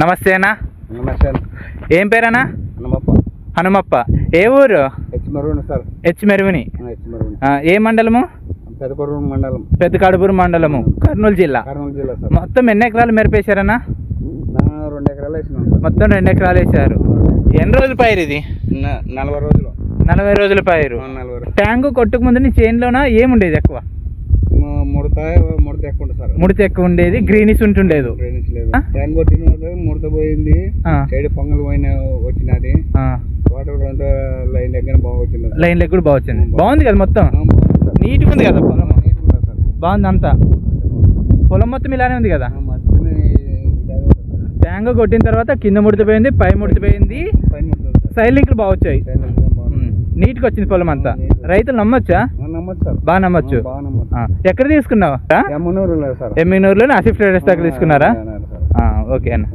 నమస్తే అన్న. నమస్తే ఏం పేరన్నా? నమ్మప్ప హనుమప్ప. ఏ ఊరు? H Maruvuni sir. H Meruvuni. ఏ మండలము? పెదకొరూరు మండలం. పెద్ద కడుపూరు మండలము కర్నూలు జిల్లా. కర్నూలు జిల్లా సార్. మొత్తం ఎన్ని ఎకరాలు మెరిపేశారన్నా? రెండు ఎకరాలు వేసినాం మొత్తం రెండు ఎకరాలు వేశారు. ఎన్ని రోజుల పైరు ఇది? నలభై రోజులు. నలభై రోజుల పైరు. ట్యాంకు కొట్టుకు ముందు నీ చేనులోన ఏముండేది ఎక్కువ? ముడత ముడత ఎక్కువ ఉంటుంది సార్. ముడిత ఎక్కువ ఉండేది గ్రీనిష్ ఉంటుండేది. డ్రైనేజ్ లేదు. కొట్టిన తర్వాత ముడత పోయింది. సైడ్ పొంగల్ పోయిన వచ్చినది. వాటర్ అంతా లైన్ దగ్గర బాగా వచ్చింది. లైన్ లెగ్ కూడా బాగా వచ్చింది. బాగుంది. కదా మొత్తం. నీట్గా ఉంది కదా పొలం. బాగుంది అంతా? పొలం మొత్తం ఇలానే ఉంది కదా. ట్యాంక్ కొట్టిన తర్వాత కింద ముడిచిపోయింది పై ముడిచిపోయింది. సైడ్ లింకులు బాగా వచ్చాయి. నీట్గా వచ్చింది పొలం అంతా. రైతులు నమ్మొచ్చా? బాగా నమ్మొచ్చు? ఎక్కడ తీసుకున్నావు? ఎమ్మినూరులో ఆసిఫ్ ట్రేడర్స్ దగ్గర తీసుకున్నారా? ఓకే అన్న.